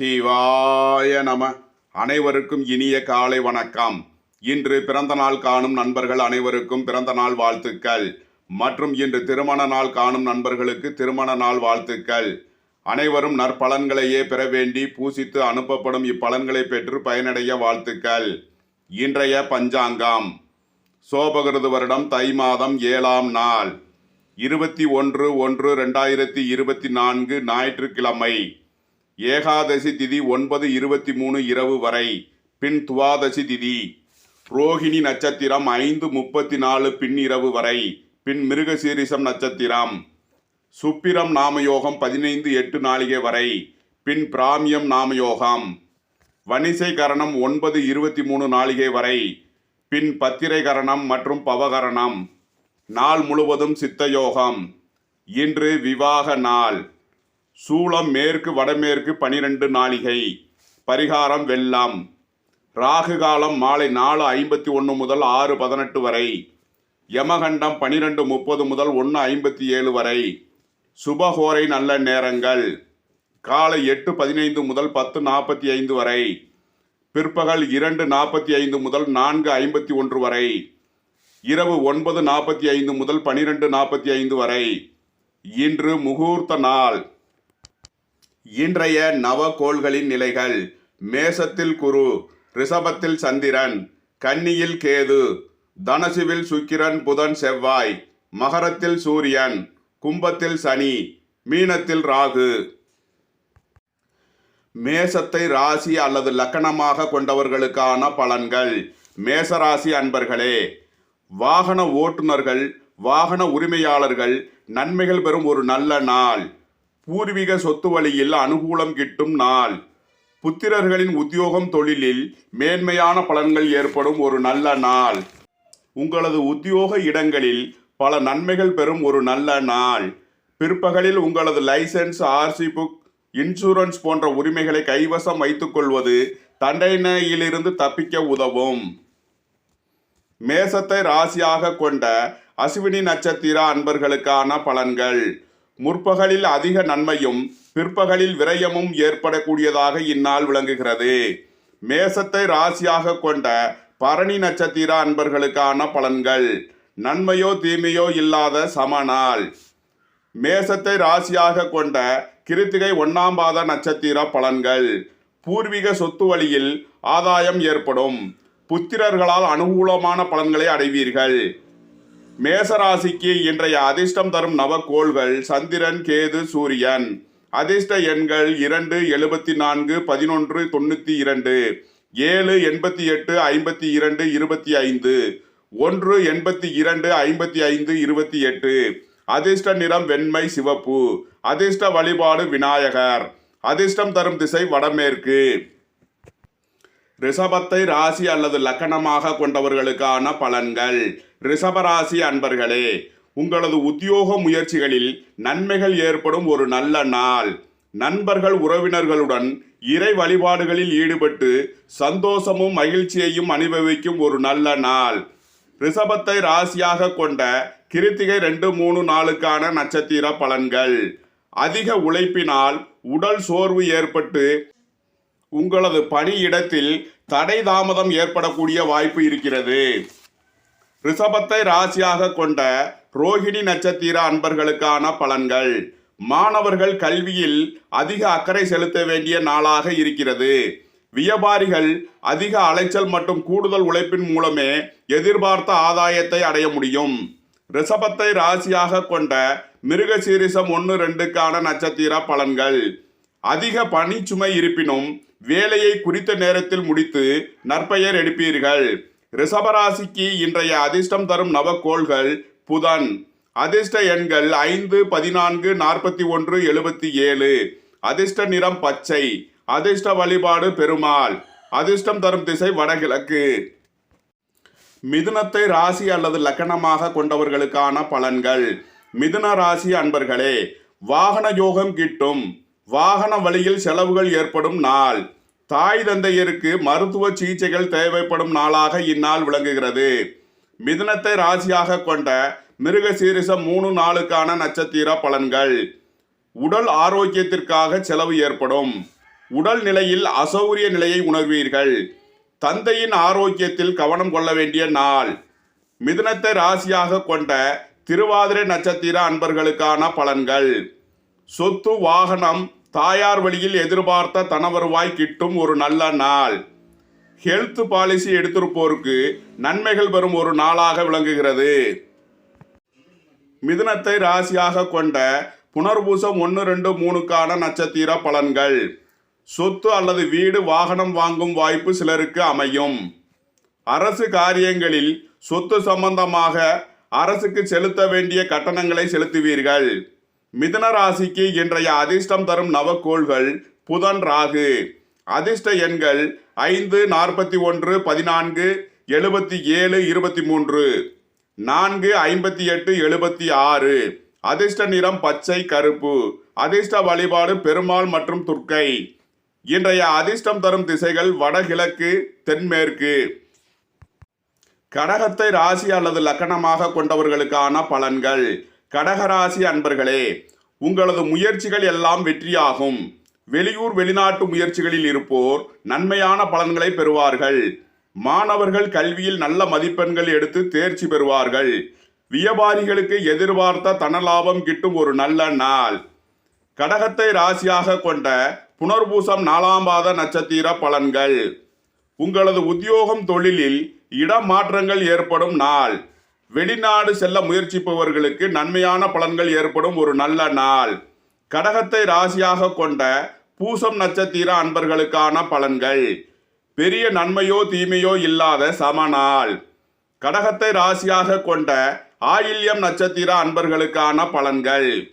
சிவாய நம. அனைவருக்கும் இனிய காலை வணக்கம். இன்று பிறந்த நாள் காணும் நண்பர்கள் அனைவருக்கும் பிறந்த நாள் வாழ்த்துக்கள். மற்றும் இன்று திருமண நாள் காணும் நண்பர்களுக்கு திருமண நாள் வாழ்த்துக்கள். அனைவரும் நற்பலன்களையே பெற வேண்டி பூசித்து அனுப்பப்படும் இப்பலன்களை பெற்று பயனடைய வாழ்த்துக்கள். இன்றைய பஞ்சாங்கம். சோபகிருது வருடம் தை மாதம் ஏழாம் நாள். இருபத்தி ஒன்று ஒன்று ரெண்டாயிரத்தி இருபத்தி நான்கு ஞாயிற்றுக்கிழமை. ஏகாதசி திதி ஒன்பது இருபத்தி மூணு இரவு வரை. பின் துவாதசி திதி. ரோஹிணி நட்சத்திரம் ஐந்து முப்பத்தி நாலு பின் இரவு வரை. பின் மிருகசீரிசம் நட்சத்திரம். சுப்பிரம் நாமயோகம் பதினைந்து எட்டு நாளிகை வரை. பின் பிராமியம் நாமயோகம். வணிசை கரணம் ஒன்பது இருபத்தி மூணு நாளிகை வரை. பின் பத்திரை கரணம் மற்றும் பவகரணம். நாள் முழுவதும் சித்தயோகம். இன்று விவாக நாள். சூளம் மேற்கு வடமேற்கு பனிரெண்டு நாளிகை பரிகாரம் வெள்ளம். ராகு காலம் மாலை நாலு ஐம்பத்தி ஒன்று முதல் ஆறு பதினெட்டு வரை. யமகண்டம் பனிரெண்டு முப்பது முதல் ஒன்று ஐம்பத்தி ஏழு வரை. சுபஹோரை நல்ல நேரங்கள். காலை எட்டு பதினைந்து முதல் பத்து நாற்பத்தி ஐந்து வரை. பிற்பகல் இரண்டு நாற்பத்தி ஐந்து முதல் நான்கு ஐம்பத்தி ஒன்று வரை. இரவு ஒன்பது நாற்பத்தி ஐந்து முதல் பனிரெண்டு நாற்பத்தி ஐந்து வரை. இன்று முகூர்த்த நாள். இன்றைய நவகோள்களின் நிலைகள். மேசத்தில் குரு ரிஷபத்தில் சந்திரன் கன்னியில் கேது தனசுவில் சுக்கிரன் புதன் செவ்வாய் மகரத்தில் சூரியன் கும்பத்தில் சனி மீனத்தில் ராகு. மேசத்தை ராசி அல்லது லக்கணமாக கொண்டவர்களுக்கான பலன்கள். மேசராசி அன்பர்களே வாகன ஓட்டுநர்கள் வாகன உரிமையாளர்கள் நன்மைகள் பெறும் ஒரு நல்ல நாள். பூர்வீக சொத்து வழியில் அனுகூலம் கிட்டும் நாள். புத்திரர்களின் உத்தியோகம் தொழிலில் மேன்மையான பலன்கள் ஏற்படும் ஒரு நல்ல நாள். உங்களது உத்தியோக இடங்களில் பல நன்மைகள் பெறும் ஒரு நல்ல நாள். பிற்பகலில் உங்களது லைசென்ஸ் ஆர்சி புக் இன்சூரன்ஸ் போன்ற உரிமைகளை கைவசம் வைத்துக்கொள்வது தண்டனையிலிருந்து தப்பிக்க உதவும். மேசத்தை ராசியாக கொண்ட அஸ்வினி நட்சத்திர அன்பர்களுக்கான பலன்கள். முற்பகலில் அதிக நன்மையும் பிற்பகலில் விரயமும் ஏற்படக்கூடியதாக இந்நாள் விளங்குகிறது. மேசத்தை ராசியாக கொண்ட பரணி நட்சத்திர அன்பர்களுக்கான பலன்கள். நன்மையோ தீமையோ இல்லாத சமநாள். மேசத்தை ராசியாக கொண்ட கிருத்திகை ஒன்னாம் பாத நட்சத்திர பலன்கள். பூர்வீக சொத்து வழியில் ஆதாயம் ஏற்படும். புத்திரர்களால் அனுகூலமான பலன்களை அடைவீர்கள். மேசராசிக்கு இன்றைய அதிர்ஷ்டம் தரும் நவக்கோள்கள் சந்திரன் கேது சூரியன். அதிர்ஷ்ட எண்கள் இரண்டு எழுபத்தி நான்கு பதினொன்று தொண்ணூற்றி இரண்டு. ஏழு எண்பத்தி எட்டு ஐம்பத்தி இரண்டு இருபத்தி ஐந்து. ஒன்று எண்பத்தி இரண்டு ஐம்பத்தி ஐந்து இருபத்தி எட்டு. அதிர்ஷ்ட நிறம் வெண்மை சிவப்பு. அதிர்ஷ்ட வழிபாடு விநாயகர். அதிர்ஷ்டம் தரும் திசை வடமேற்கு. ரிஷபத்தை ராசி அல்லது லக்கணமாக கொண்டவர்களுக்கான பலன்கள். ரிஷபராசி அன்பர்களே உங்களது உத்தியோக முயற்சிகளில் நன்மைகள் ஏற்படும் ஒரு நல்ல நாள். நண்பர்கள் உறவினர்களுடன் இறை வழிபாடுகளில் ஈடுபட்டு சந்தோஷமும் மகிழ்ச்சியையும் அனுபவிக்கும் ஒரு நல்ல நாள். ரிஷபத்தை ராசியாக கொண்ட கிருத்திகை ரெண்டு மூணு நாளுக்கான நட்சத்திர பலன்கள். அதிக உழைப்பினால் உடல் சோர்வு ஏற்பட்டு உங்களது பணியிடத்தில் தடை தாமதம் ஏற்படக்கூடிய வாய்ப்பு இருக்கிறது. ரிஷபத்தை ராசியாக கொண்ட ரோஹிணி நட்சத்திர அன்பர்களுக்கான பலன்கள். மாணவர்கள் கல்வியில் அதிக அக்கறை செலுத்த வேண்டிய நாளாக இருக்கிறது. வியாபாரிகள் அதிக அலைச்சல் மற்றும் கூடுதல் உழைப்பின் மூலமே எதிர்பார்த்த ஆதாயத்தை அடைய முடியும். ரிஷபத்தை ராசியாக கொண்ட மிருகசீரிசம் ஒன்று ரெண்டுக்கான நட்சத்திர பலன்கள். அதிக பணிச்சுமை இருப்பினும் வேலையை குறித்த நேரத்தில் முடித்து நற்பெயர் எடுப்பீர்கள். ரிஷபராசிக்கு இன்றைய அதிர்ஷ்டம் தரும் நவக்கோள்கள் புதன். அதிர்ஷ்ட எண்கள் ஐந்து பதினான்கு நாற்பத்தி ஒன்று எழுபத்தி ஏழு. அதிர்ஷ்ட நிறம் பச்சை. அதிர்ஷ்ட வழிபாடு பெருமாள். அதிர்ஷ்டம் தரும் திசை வடகிழக்கு. மிதுனத்தை ராசி அல்லது லக்கணமாக கொண்டவர்களுக்கான பலன்கள். மிதுன ராசி அன்பர்களே வாகன யோகம் கிட்டும். வாகன வழியில் செலவுகள் ஏற்படும் நாள். தாய் தந்தையருக்கு மருத்துவ சிகிச்சைகள் தேவைப்படும் நாளாக இந்நாள் விளங்குகிறது. மிதனத்தை ராசியாக கொண்ட மிருக சீரிசம் மூணு நாளுக்கான நட்சத்திர பலன்கள். உடல் ஆரோக்கியத்திற்காக செலவு ஏற்படும். உடல் நிலையில் அசௌரிய நிலையை உணர்வீர்கள். தந்தையின் ஆரோக்கியத்தில் கவனம் கொள்ள வேண்டிய நாள். மிதுனத்தை ராசியாக கொண்ட திருவாதிரை நட்சத்திர அன்பர்களுக்கான பலன்கள். சொத்து வாகனம் தாயார் வழியில் எதிர்பார்த்த தனவருவாய் கிட்டும் ஒரு நல்ல நாள். ஹெல்த் பாலிசி எடுத்திருப்போருக்கு நன்மைகள் பெறும் ஒரு நாளாக விளங்குகிறது. மிதுனத்தை ராசியாக கொண்ட புனர்பூசம் ஒன்று ரெண்டு மூணுக்கான நட்சத்திர பலன்கள். சொத்து அல்லது வீடு வாகனம் வாங்கும் வாய்ப்பு சிலருக்கு அமையும். அரசு காரியங்களில் சொத்து சம்பந்தமாக அரசுக்கு செலுத்த வேண்டிய கட்டணங்களை செலுத்துவீர்கள். மிதுன ராசிக்கு இன்றைய அதிர்ஷ்டம் தரும் நவக்கோள்கள் புதன் ராகு. அதிர்ஷ்ட எண்கள் ஐந்து நாற்பத்தி ஒன்று பதினான்கு எழுபத்தி ஏழு இருபத்தி மூன்று. நான்கு ஐம்பத்தி எட்டு எழுபத்தி ஆறு. அதிர்ஷ்ட நிறம் பச்சை கருப்பு. அதிர்ஷ்ட வழிபாடு பெருமாள் மற்றும் துர்க்கை. இன்றைய அதிர்ஷ்டம் தரும் திசைகள் வடகிழக்கு தென்மேற்கு. கடகத்தை ராசி அல்லது லக்கணமாக கொண்டவர்களுக்கான பலன்கள். கடகராசி அன்பர்களே உங்களது முயற்சிகள் எல்லாம் வெற்றியாகும். வெளியூர் வெளிநாட்டு முயற்சிகளில் இருப்போர் நன்மையான பலன்களை பெறுவார்கள். மாணவர்கள் கல்வியில் நல்ல மதிப்பெண்கள் எடுத்து தேர்ச்சி பெறுவார்கள். வியாபாரிகளுக்கு எதிர்பார்த்த தனலாபம் கிட்டும் ஒரு நல்ல நாள். கடகத்தை ராசியாக கொண்ட புனர்பூசம் நாலாம் பாத நட்சத்திர பலன்கள். உங்களது உத்தியோகம் தொழிலில் இடமாற்றங்கள் ஏற்படும் நாள். வெளிநாடு செல்ல முயற்சிப்பவர்களுக்கு நன்மையான பலன்கள் ஏற்படும் ஒரு நல்ல நாள். கடகத்தை ராசியாக கொண்ட பூசம் நட்சத்திர அன்பர்களுக்கான பலன்கள். பெரிய நன்மையோ தீமையோ இல்லாத சம நாள். கடகத்தை ராசியாக கொண்ட ஆயில்யம் நட்சத்திர அன்பர்களுக்கான பலன்கள்.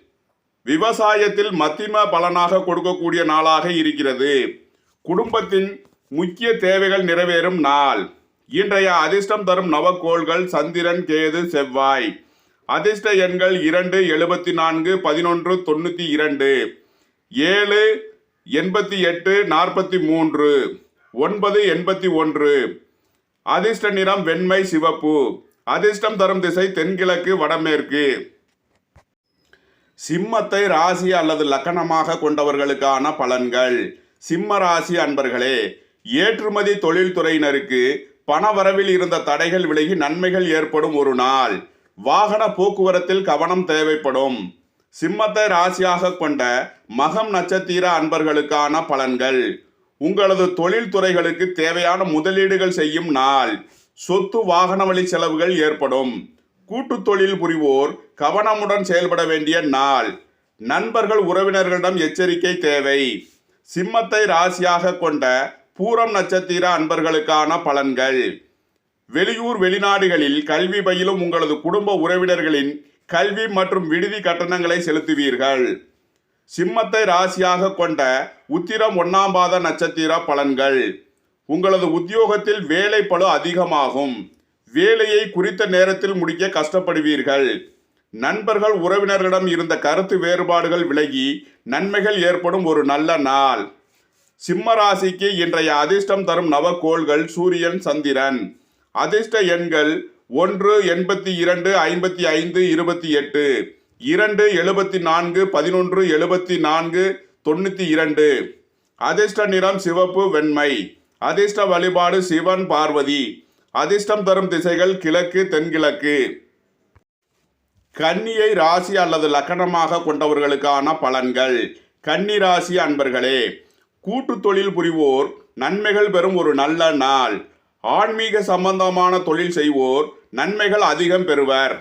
விவசாயத்தில் மத்திம பலனாக கொடுக்கக்கூடிய நாளாக இருக்கிறது. குடும்பத்தின் முக்கிய தேவைகள் நிறைவேறும் நாள். இன்றைய அதிர்ஷ்டம் தரும் நவக்கோள்கள் சந்திரன் கேது செவ்வாய். அதிர்ஷ்ட எண்கள் இரண்டு எழுபத்தி நான்கு பதினொன்று தொண்ணூற்றி இரண்டு. ஏழு எண்பத்தி எட்டு நாற்பத்தி மூன்று. ஒன்பது எண்பத்தி ஒன்று. அதிர்ஷ்ட நிறம் வெண்மை சிவப்பு. அதிர்ஷ்டம் தரும் திசை தென்கிழக்கு வடமேற்கு. சிம்மத்தை ராசி அல்லது லக்கணமாக கொண்டவர்களுக்கான பலன்கள். சிம்ம ராசி அன்பர்களே ஏற்றுமதி தொழில்துறையினருக்கு பணவரவில் இருந்த தடைகள் விலகி நன்மைகள் ஏற்படும் ஒரு நாள். வாகன போக்குவரத்தில் கவனம் தேவைப்படும். சிம்மத்தை ராசியாக கொண்ட மகம் நட்சத்திர அன்பர்களுக்கான பலன்கள். உங்களது தொழில் துறைகளுக்கு தேவையான முதலீடுகள் செய்யும் நாள். சொத்து வாகன வழி செலவுகள் ஏற்படும். கூட்டு தொழில் புரிவோர் கவனமுடன் செயல்பட வேண்டிய நாள். நண்பர்கள் உறவினர்களிடம் எச்சரிக்கை தேவை. சிம்மத்தை ராசியாக கொண்ட பூரம் நட்சத்திர அன்பர்களுக்கான பலன்கள். வெளியூர் வெளிநாடுகளில் கல்வி பயிலும் உங்களது குடும்ப உறவினர்களின் கல்வி மற்றும் விடுதி கட்டணங்களை செலுத்துவீர்கள். சிம்மத்தை ராசியாக கொண்ட உத்திரம் ஒன்னாம் பாத நட்சத்திர பலன்கள். உங்களது உத்தியோகத்தில் வேலை பளு அதிகமாகும். வேலையை குறித்த நேரத்தில் முடிக்க கஷ்டப்படுவீர்கள். நண்பர்கள் உறவினர்களிடம் இருந்த கருத்து வேறுபாடுகள் விலகி நன்மைகள் ஏற்படும் ஒரு நல்ல நாள். சிம்ம ராசிக்கு இன்றைய அதிர்ஷ்டம் தரும் நவக்கோள்கள் சூரியன் சந்திரன். அதிர்ஷ்ட எண்கள் ஒன்று எண்பத்தி இரண்டு ஐம்பத்தி ஐந்து இருபத்தி எட்டு. இரண்டு எழுபத்தி நான்கு பதினொன்று எழுபத்தி நான்கு தொண்ணூற்றி இரண்டு. அதிர்ஷ்ட நிறம் சிவப்பு வெண்மை. அதிர்ஷ்ட வழிபாடு சிவன் பார்வதி. அதிர்ஷ்டம் தரும் திசைகள் கிழக்கு தென்கிழக்கு. கன்னியை ராசி அல்லது லக்கணமாக கொண்டவர்களுக்கான பலன்கள். கன்னி ராசி அன்பர்களே கூட்டு தொழில் புரிவோர் நன்மைகள் பெறும் ஒரு நல்ல நாள். ஆன்மீக சம்பந்தமான தொழில் செய்வோர் நன்மைகள் அதிகம் பெறுவர்.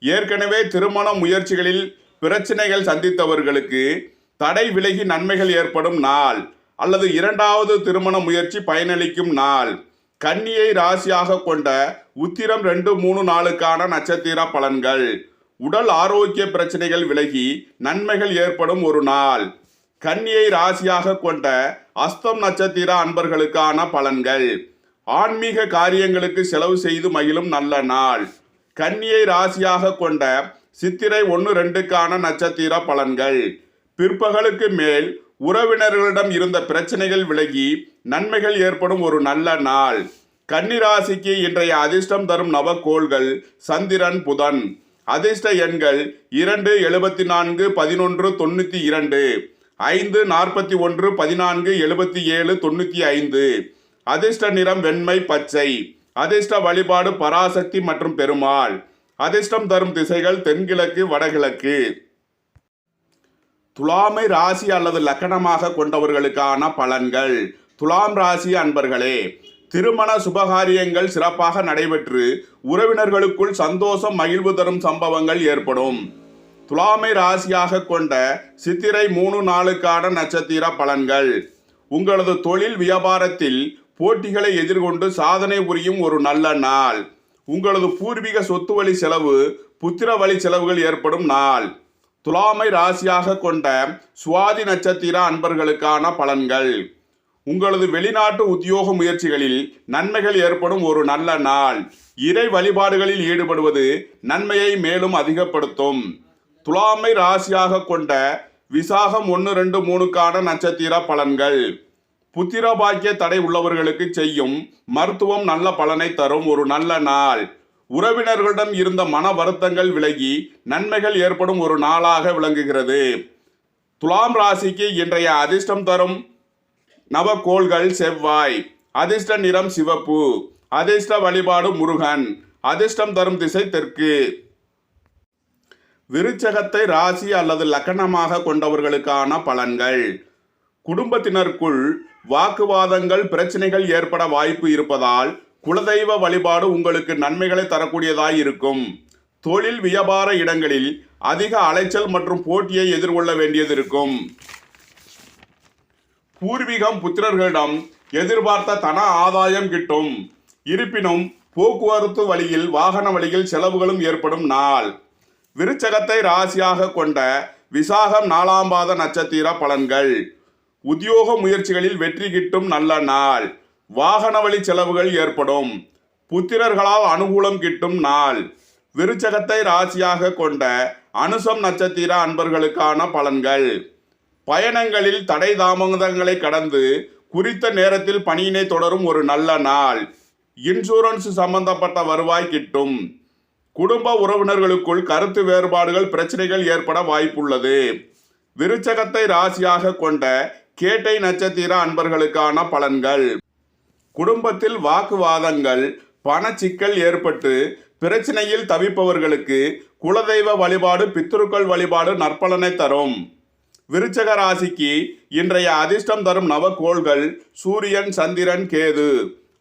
ஏற்கனவே திருமண முயற்சிகளில் பிரச்சனைகள் சந்தித்தவர்களுக்கு தடை விலகி நன்மைகள் ஏற்படும் நாள் அல்லது இரண்டாவது திருமண முயற்சி பயனளிக்கும் நாள். கன்னியை ராசியாக கொண்ட உத்திரம் ரெண்டு மூணு நாளுக்கான நட்சத்திர பலன்கள். உடல் ஆரோக்கிய பிரச்சனைகள் விலகி நன்மைகள் ஏற்படும் ஒரு நாள். கன்னியை ராசியாக கொண்ட அஸ்தம் நட்சத்திர அன்பர்களுக்கான பலன்கள். ஆன்மீக காரியங்களுக்கு செலவு செய்து மகிழும் நல்ல நாள். கன்னியை ராசியாக கொண்ட சித்திரை ஒன்று ரெண்டுக்கான நட்சத்திர பலன்கள். பிற்பகலுக்கு மேல் உறவினர்களிடம் இருந்த பிரச்சனைகள் விலகி நன்மைகள் ஏற்படும் ஒரு நல்ல நாள். கன்னிராசிக்கு இன்றைய அதிர்ஷ்டம் தரும் நவக்கோள்கள் சந்திரன் புதன். அதிர்ஷ்ட எண்கள் இரண்டு எழுபத்தி நான்கு பதினொன்று தொண்ணூற்றி இரண்டு. ஐந்து நாற்பத்தி ஒன்று பதினான்கு எழுபத்தி ஏழு தொண்ணூற்றி ஐந்து. அதிர்ஷ்ட நிறம் வெண்மை பச்சை. அதிர்ஷ்ட வழிபாடு பராசக்தி மற்றும் பெருமாள். அதிர்ஷ்டம் தரும் திசைகள் தென்கிழக்கு வடகிழக்கு. துலாமை ராசி அல்லது லக்கணமாக கொண்டவர்களுக்கான பலன்கள். துலாம் ராசி அன்பர்களே திருமண சுபகாரியங்கள் சிறப்பாக நடைபெற்று உறவினர்களுக்குள் சந்தோஷம் மகிழ்வு தரும் சம்பவங்கள் ஏற்படும். துலாமை ராசியாக கொண்ட சித்திரை மூணு நாளுக்கான நட்சத்திர பலன்கள். உங்களது தொழில் வியாபாரத்தில் போட்டிகளை எதிர்கொண்டு சாதனை புரியும் ஒரு நல்ல நாள். உங்களது பூர்வீக சொத்து வழி செலவு புத்திர வழி செலவுகள் ஏற்படும் நாள். துலாமை ராசியாக கொண்ட சுவாதி நட்சத்திர அன்பர்களுக்கான பலன்கள். உங்களது வெளிநாட்டு உத்தியோக முயற்சிகளில் நன்மைகள் ஏற்படும் ஒரு நல்ல நாள். இறை வழிபாடுகளில் ஈடுபடுவது நன்மையை மேலும் அதிகப்படுத்தும். துலாமை ராசியாக கொண்ட விசாகம் ஒன்று ரெண்டு மூணுக்கான நட்சத்திர பலன்கள். புத்திர பாக்கிய தடை உள்ளவர்களுக்கு செய்யும் மருத்துவம் நல்ல பலனை தரும் ஒரு நல்ல நாள். உறவினர்களிடம் இருந்த மன வருத்தங்கள் விலகி நன்மைகள் ஏற்படும் ஒரு நாளாக விளங்குகிறது. துலாம் ராசிக்கு இன்றைய அதிர்ஷ்டம் தரும் நவக்கோள்கள் செவ்வாய். அதிர்ஷ்ட நிறம் சிவப்பு. அதிர்ஷ்ட வழிபாடு முருகன். அதிர்ஷ்டம் தரும் திசை தெற்கு. விருச்சகத்தை ராசி அல்லது லக்கணமாக கொண்டவர்களுக்கான பலன்கள். குடும்பத்தினருக்குள் வாக்குவாதங்கள் பிரச்சனைகள் ஏற்பட வாய்ப்பு இருப்பதால் குலதெய்வ வழிபாடு உங்களுக்கு நன்மைகளை தரக்கூடியதாய் இருக்கும். தொழில் வியாபார இடங்களில் அதிக அலைச்சல் மற்றும் போட்டியை எதிர்கொள்ள வேண்டியது இருக்கும். பூர்வீகம் புத்திரர்களிடம் எதிர்பார்த்த தன ஆதாயம் கிட்டும். இருப்பினும் போக்குவரத்து வழியில் வாகன வழியில் செலவுகளும் ஏற்படும் நாள். விருச்சகத்தை ராசியாக கொண்ட விசாகம் நாலாம் பாத நட்சத்திர பலன்கள். உத்தியோக முயற்சிகளில் வெற்றி கிட்டும் நல்ல நாள். வாகன வழி செலவுகள் ஏற்படும். புத்திரர்களால் அனுகூலம் கிட்டும் நாள். விருச்சகத்தை ராசியாக கொண்ட அனுசம் நட்சத்திர அன்பர்களுக்கான பலன்கள். பயணங்களில் தடை தாமதங்களை கடந்து குறித்த நேரத்தில் பணியினை தொடரும் ஒரு நல்ல நாள். இன்சூரன்ஸ் சம்பந்தப்பட்ட வருவாய் கிட்டும். குடும்ப உறவினர்களுக்குள் கருத்து வேறுபாடுகள் பிரச்சனைகள் ஏற்பட வாய்ப்புள்ளது. விருச்சகத்தை ராசியாக கொண்ட கேட்டை நட்சத்திர அன்பர்களுக்கான பலன்கள். குடும்பத்தில் வாக்குவாதங்கள் பணச்சிக்கல் ஏற்பட்டு பிரச்சனையில் தவிப்பவர்களுக்கு குலதெய்வ வழிபாடு பித்ருக்கள் வழிபாடு நற்பலனை தரும். விருச்சக ராசிக்கு இன்றைய அதிர்ஷ்டம் தரும் நவக்கோள்கள் சூரியன் சந்திரன் கேது.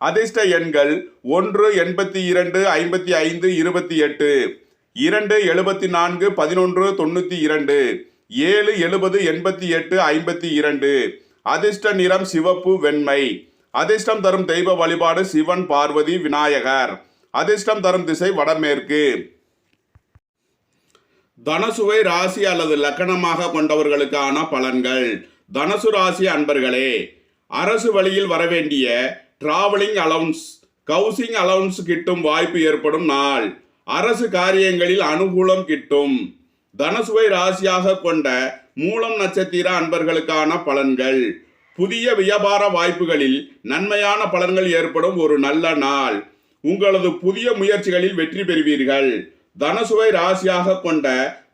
அதிர்ஷ்ட எண்கள் ஒன்று எண்பத்தி இரண்டு ஐம்பத்தி ஐந்து இருபத்தி எட்டு. இரண்டு எழுபத்தி நான்கு பதினொன்று தொண்ணூற்றி இரண்டு. ஏழு எழுபது எண்பத்தி எட்டு ஐம்பத்தி இரண்டு. அதிர்ஷ்ட நிறம் சிவப்பு வெண்மை. அதிர்ஷ்டம் தரும் தெய்வ வழிபாடு சிவன் பார்வதி விநாயகர். அதிர்ஷ்டம் தரும் திசை வடமேற்கு. தனசுவை ராசி அல்லது லக்கணமாக கொண்டவர்களுக்கான பலன்கள். தனசு ராசி அன்பர்களே அரசு வழியில் வரவேண்டிய டிராவலிங் அலவுன்ஸ் கவுசிங் அலவுன்ஸ் கிட்டும் வாய்ப்பு ஏற்படும் நாள். அரசு காரியங்களில் அனுகூலம் கிட்டும். தனசுவை ராசியாக கொண்ட மூலம் நட்சத்திர அன்பர்களுக்கான பலன்கள். புதிய வியாபார வாய்ப்புகளில் நன்மையான பலன்கள் ஏற்படும் ஒரு நல்ல நாள். உங்களது புதிய முயற்சிகளில் வெற்றி பெறுவீர்கள். தனசுவை ராசியாக கொண்ட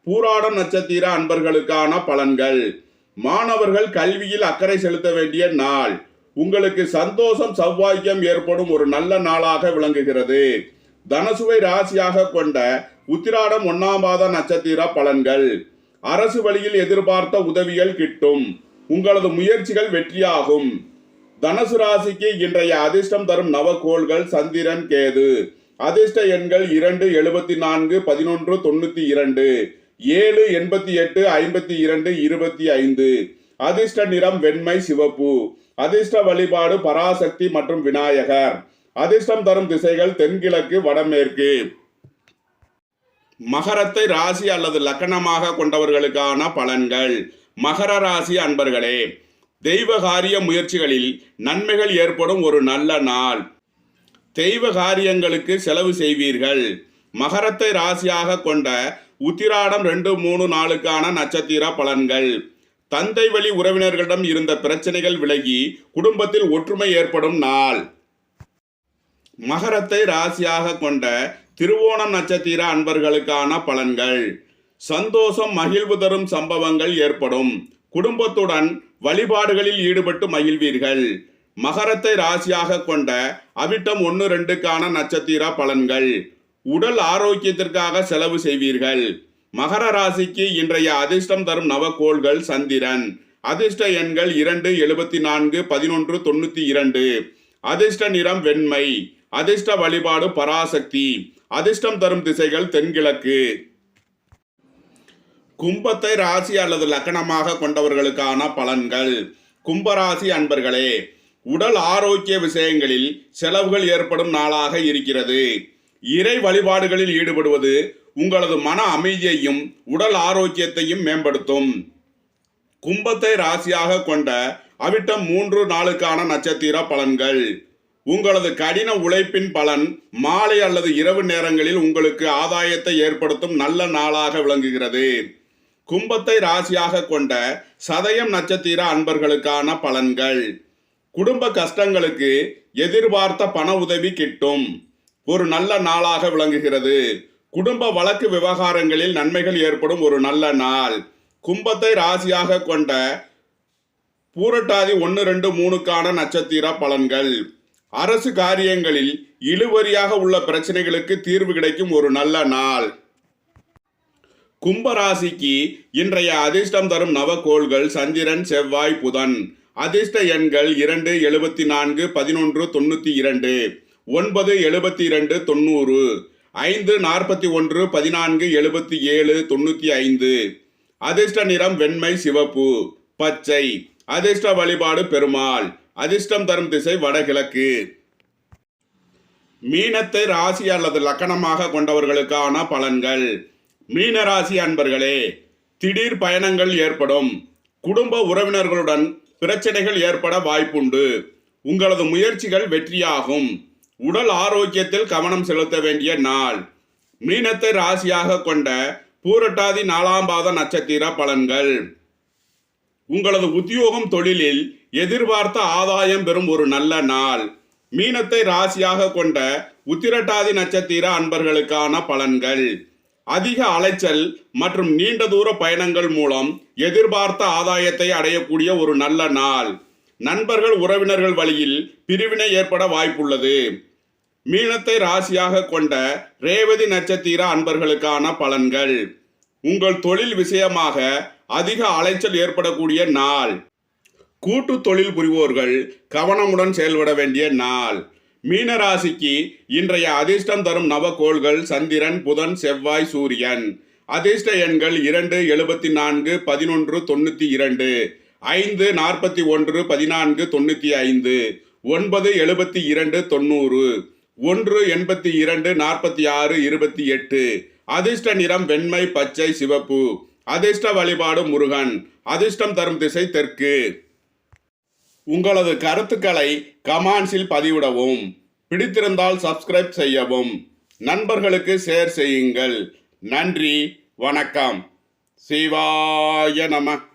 பூராடம் நட்சத்திர அன்பர்களுக்கான பலன்கள். மாணவர்கள் கல்வியில் அக்கறை செலுத்த வேண்டிய நாள். உங்களுக்கு சந்தோஷம் சௌவாக்கியம் ஏற்படும் ஒரு நல்ல நாளாக விளங்குகிறது. தனசுவை ராசியாக கொண்ட உத்திராடம் ஒன்னாம் பாத நட்சத்திர பலன்கள். அரசு வழியில் எதிர்பார்த்த உதவிகள் கிட்டும். உங்களது முயற்சிகள் வெற்றியாகும். தனுசு ராசிக்கு இன்றைய அதிர்ஷ்டம் தரும் நவகோள்கள் சந்திரன் கேது. அதிர்ஷ்ட எண்கள் இரண்டு எழுபத்தி நான்கு பதினொன்று தொண்ணூற்றி இரண்டு. ஏழு எண்பத்தி எட்டு ஐம்பத்தி இரண்டு இருபத்தி ஐந்து. அதிர்ஷ்ட நிறம் வெண்மை சிவப்பு. அதிர்ஷ்ட வழிபாடு பராசக்தி மற்றும் விநாயகர். அதிர்ஷ்டம் தரும் திசைகள் தென்கிழக்கு வடமேற்கு. மகரத்தை ராசி அல்லது லக்கணமாக கொண்டவர்களுக்கான பலன்கள். மகர ராசி அன்பர்களே தெய்வ காரிய முயற்சிகளில் நன்மைகள் ஏற்படும் ஒரு நல்ல நாள். தெய்வ காரியங்களுக்கு செலவு செய்வீர்கள். மகரத்தை ராசியாக கொண்ட உத்திராடம் ரெண்டு மூணு நாளுக்கான நட்சத்திர பலன்கள். தந்தை வழி உறவினர்களிடம் இருந்த பிரச்சனைகள் விலகி குடும்பத்தில் ஒற்றுமை ஏற்படும் நாள். மகரத்தை ராசியாக கொண்ட திருவோணம் நட்சத்திர அன்பர்களுக்கான பலன்கள். சந்தோஷம் மகிழ்வு தரும் சம்பவங்கள் ஏற்படும். குடும்பத்துடன் வழிபாடுகளில் ஈடுபட்டு மகிழ்வீர்கள். மகரத்தை ராசியாக கொண்ட அவிட்டம் ஒன்று ரெண்டுக்கான நட்சத்திர பலன்கள். உடல் ஆரோக்கியத்திற்காக செலவு செய்வீர்கள். மகர ராசிக்கு இன்றைய அதிர்ஷ்டம் தரும் நவக்கோள்கள் சந்திரன். அதிர்ஷ்ட எண்கள் இரண்டு எழுபத்தி நான்கு பதினொன்று தொண்ணூத்தி இரண்டு. அதிர்ஷ்ட நிறம் வெண்மை. அதிர்ஷ்ட வழிபாடு பராசக்தி. அதிர்ஷ்டம் தரும் திசைகள் தென்கிழக்கு. கும்பத்தை ராசி அல்லது லக்கணமாக கொண்டவர்களுக்கான பலன்கள். கும்பராசி அன்பர்களே உடல் ஆரோக்கிய விஷயங்களில் செலவுகள் ஏற்படும் நாளாக இருக்கிறது. இறை வழிபாடுகளில் ஈடுபடுவது உங்களது மன அமைதியையும் உடல் ஆரோக்கியத்தையும் மேம்படுத்தும். கும்பத்தை ராசியாக கொண்ட அவிட்டம் மூன்று நாளுக்கான நட்சத்திர பலன்கள். உங்களது கடின உழைப்பின் பலன் மாலை அல்லது இரவு நேரங்களில் உங்களுக்கு ஆதாயத்தை ஏற்படுத்தும் நல்ல நாளாக விளங்குகிறது. கும்பத்தை ராசியாக கொண்ட சதயம் நட்சத்திர அன்பர்களுக்கான பலன்கள். குடும்ப கஷ்டங்களுக்கு எதிர்பார்த்த பண உதவி கிட்டும். ஒரு நல்ல நாளாக விளங்குகிறது. குடும்ப வழக்கு விவகாரங்களில் நன்மைகள் ஏற்படும் ஒரு நல்ல நாள். கும்பத்தை ராசியாக கொண்ட பூரட்டாதி ஒன்று ரெண்டு மூணுக்கான நட்சத்திர பலன்கள். அரசு காரியங்களில் இழுவரியாக உள்ள பிரச்சனைகளுக்கு தீர்வு கிடைக்கும் ஒரு நல்ல நாள். கும்பராசிக்கு இன்றைய அதிர்ஷ்டம் தரும் நவகோள்கள் சந்திரன் செவ்வாய் புதன். அதிர்ஷ்ட எண்கள் இரண்டு எழுபத்தி நான்கு பதினொன்று தொண்ணூற்றி இரண்டு. ஒன்பது எழுபத்தி இரண்டு தொண்ணூறு. ஐந்து நாற்பத்தி ஒன்று பதினான்கு எழுபத்தி ஏழு தொண்ணூற்றி ஐந்து. அதிர்ஷ்ட நிறம் வெண்மை சிவப்பு பச்சை. அதிர்ஷ்ட வழிபாடு பெருமாள். அதிர்ஷ்டம் தரும் திசை வடகிழக்கு. மீனத்தை ராசி அல்லது லக்கணமாக கொண்டவர்களுக்கான பலன்கள். மீன ராசி அன்பர்களே திடீர் பயணங்கள் ஏற்படும். குடும்ப உறவினர்களுடன் பிரச்சனைகள் ஏற்பட வாய்ப்புண்டு. உங்களது முயற்சிகள் வெற்றியாகும். உடல் ஆரோக்கியத்தில் கவனம் செலுத்த வேண்டிய நாள். மீனத்தை ராசியாக கொண்ட பூரட்டாதி நாலாம் பாத நட்சத்திர பலன்கள். உங்களது உத்தியோகம் தொழிலில் எதிர்பார்த்த ஆதாயம் பெறும் ஒரு நல்ல நாள். மீனத்தை ராசியாக கொண்ட உத்திரட்டாதி நட்சத்திர அன்பர்களுக்கான பலன்கள். அதிக அலைச்சல் மற்றும் நீண்ட தூர பயணங்கள் மூலம் எதிர்பார்த்த ஆதாயத்தை அடையக்கூடிய ஒரு நல்ல நாள். நண்பர்கள் உறவினர்கள் வழியில் பிரிவினை ஏற்பட வாய்ப்புள்ளது. மீனத்தை ராசியாக கொண்ட ரேவதி நட்சத்திர அன்பர்களுக்கான பலன்கள். உங்கள் தொழில் விஷயமாக அதிக அலைச்சல் ஏற்படக்கூடிய நாள். கூட்டு தொழில் புரிவோர்கள் கவனமுடன் செயல்பட வேண்டிய நாள். மீன ராசிக்கு இன்றைய அதிர்ஷ்டம் தரும் நவகோள்கள் சந்திரன் புதன் செவ்வாய் சூரியன். அதிர்ஷ்ட எண்கள் இரண்டு எழுபத்தி நான்கு பதினொன்று தொண்ணூற்றி இரண்டு. ஐந்து நாற்பத்தி ஒன்று பதினான்கு தொண்ணூற்றி ஐந்து. ஒன்பது எழுபத்தி இரண்டு தொண்ணூறு. ஒன்று எண்பத்தி இரண்டு நாற்பத்தி ஆறு இருபத்தி எட்டு. அதிர்ஷ்ட நிறம் வெண்மை பச்சை சிவப்பு. அதிர்ஷ்ட வழிபாடு முருகன். அதிர்ஷ்டம் தரும் திசை தெற்கு. உங்களது கருத்துக்களை கமான்ஸில் பதிவிடவும். பிடித்திருந்தால் சப்ஸ்கிரைப் செய்யவும். நண்பர்களுக்கு ஷேர் செய்யுங்கள். நன்றி வணக்கம். சிவாய நம.